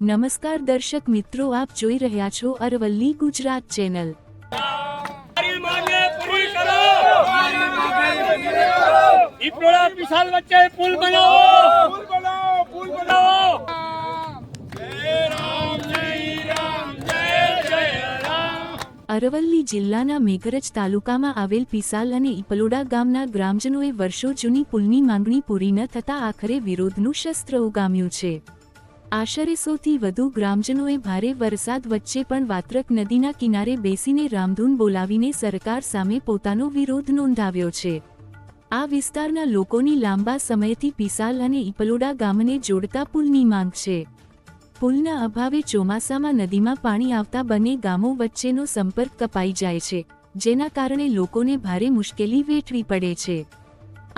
નમસ્કાર દર્શક મિત્રો આપ જોઈ રહ્યા છો અરવલ્લી ગુજરાત ચેનલ. વિશાલ વચ્ચે પુલ બનાવો. પુલ બનાવો પુલ બનાવો. અરવલ્લી જિલ્લાના મેઘરજ તાલુકામાં આવેલ પિસાલ અને ઇપલોડા ગામના ગ્રામજનોએ વર્ષો જૂની પુલની માંગણી પૂરી ન થતાં આખરે વિરોધનું શસ્ત્ર ઉગામ્યું છે. આશરે સૌથી વધુ ગ્રામજનોએ ભારે વરસાદ વચ્ચે પણ વાત્રક નદીના કિનારે બેસીને રામધૂન બોલાવીને સરકાર સામે પોતાનો વિરોધ નોંધાવ્યો છે. આ વિસ્તારના લોકોની લાંબા સમયથી પિસાલ અને ઇપલોડા ગામને જોડતા પુલની માંગ છે. પુલના અભાવે ચોમાસામાં નદીમાં પાણી આવતા બંને ગામો વચ્ચેનો સંપર્ક કપાઈ જાય છે, જેના કારણે લોકોને ભારે મુશ્કેલી વેઠવી પડે છે.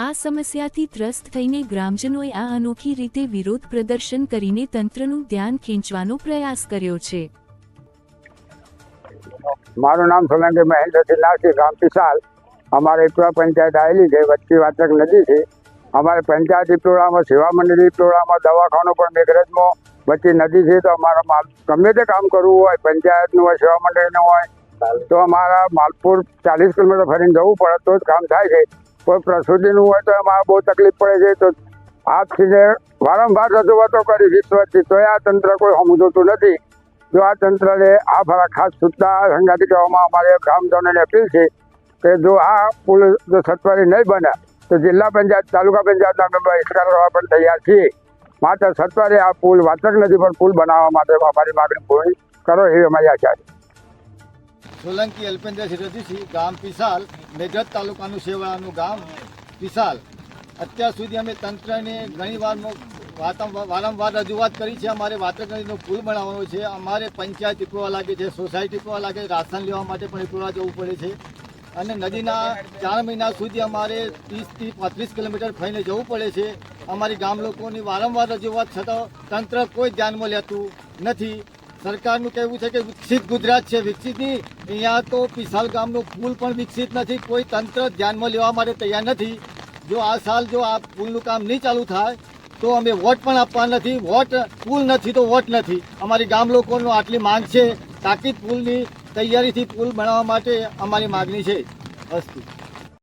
આ સમસ્યાથી ત્રસ્ત થઈને ગ્રામજનોએ આ અનોખી રીતે વિરોધ પ્રદર્શન કરીને તંત્રનું ધ્યાન ખેંચવાનો પ્રયાસ કર્યો છે. મારું નામ સોલંકી મહેન્દ્રસિંહ નાસી ગામ પિસાલ અમારે ઇપડા પંચાયત આવેલી છે, વચ્ચે વાચક નદી છે. અમારે પંચાયત ઇપલોડામાં સેવા મંડળી ઇપલોડામાં દવાખાનું પણ મેઘરજમાં વચ્ચે નદી છે, તો અમારા ગમે તે કામ કરવું હોય, પંચાયતનું હોય, સેવા મંડળીનું હોય, તો અમારા માલપુર ચાલીસ કિલોમીટર ફરીને જવું પડે, તો જ કામ થાય છે. કોઈ પ્રસૂતિનું હોય તો અમારે બહુ તકલીફ પડે છે. તો આજથી વારંવાર રજૂઆતો કરી વિશ્વથી, તો આ તંત્ર કોઈ સમજતું નથી. જો આ તંત્રને આ ફરા ખાસ સૂચના સંગાતી કહેવામાં અમારે ગ્રામજનોને અપીલ છે કે જો આ પુલ જો સત્વરી નહીં બને, તો જિલ્લા પંચાયત, તાલુકા પંચાયતના અમે બહિષ્કાર કરવા પણ તૈયાર છીએ. માત્ર સત્વરે આ પુલ વાચક નથી, પણ પુલ બનાવવા માટે અમારી માગણી પૂરી કરો એવી અમારી આશા છે. સોલંકી અલ્પેન્દ્ર સિરોજીસી ગામ પિસાલ મેઘરજ તાલુકાનું સેવાનું ગામ વિશાલ. અત્યાર સુધી અમે તંત્રને ઘણીવાર વારંવાર રજૂઆત કરી છે. અમારે વાતકરીનો પુલ બનાવવાનો છે. અમારે પંચાયત ટીપવા લાગે છે, સોસાયટી ટીપવા લાગે રાશન લેવા માટે પણ ટીપવા જવું પડે છે. અને નદીના ચાર મહિના સુધી અમારે ત્રીસથી પાંત્રીસ કિલોમીટર ફરીને જવું પડે છે. અમારી ગામ લોકોની વારંવાર રજૂઆત છતાં તંત્ર કોઈ ધ્યાનમાં લેતું નથી. સરકારનું કહેવું છે કે વિકસિત ગુજરાત છે. વિકસિત નહીં અહીંયા તો પિસાલ ગામનો પુલ પણ વિકસિત નથી. કોઈ તંત્ર ધ્યાનમાં લેવા માટે તૈયાર નથી. જો આ સાલ જો આ પુલનું કામ નહીં ચાલુ થાય, તો અમે વોટ પણ આપવા નથી. વોટ પુલ નથી તો વોટ નથી. અમારી ગામ લોકોનો આટલી માંગ છે. તાકીદ પુલની તૈયારીથી પુલ બનાવવા માટે અમારી માગણી છે. અસ્તુ